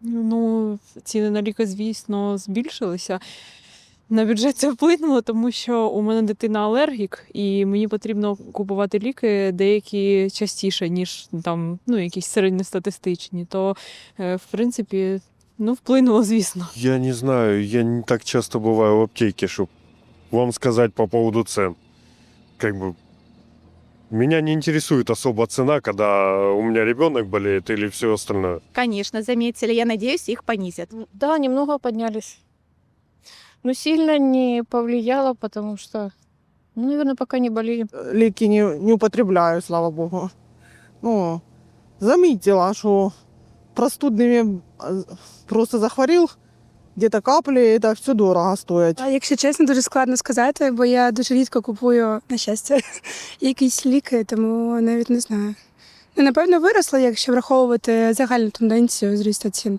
Ну, ціни на ліки, звісно, збільшилися. На бюджет це вплинуло, тому що у мене дитина алергік, і мені потрібно купувати ліки деякі частіше, ніж там ну, якісь середньостатистичні. То, е, в принципі, ну, вплинуло, звісно. Я не знаю, я не так часто бываю в аптеке, чтобы вам сказать по поводу цен. Как бы меня не интересует особо цена, когда у меня ребенок болеет или все остальное. Конечно, заметили. Я надеюсь, их понизят. Да, немного поднялись. Но сильно не повлияло, потому что, ну, наверное, пока не болеем. ліки не, не употребляю, слава Богу. Ну, заметила, що простудними э, просто захворів, где-то каплі, так все дорого стоїть. А якщо чесно, дуже складно сказати, бо я дуже рідко купую, на щастя, якісь ліки, тому навіть не знаю. Ну, напевно, виросла, якщо враховувати загальну тенденцію зріста цін.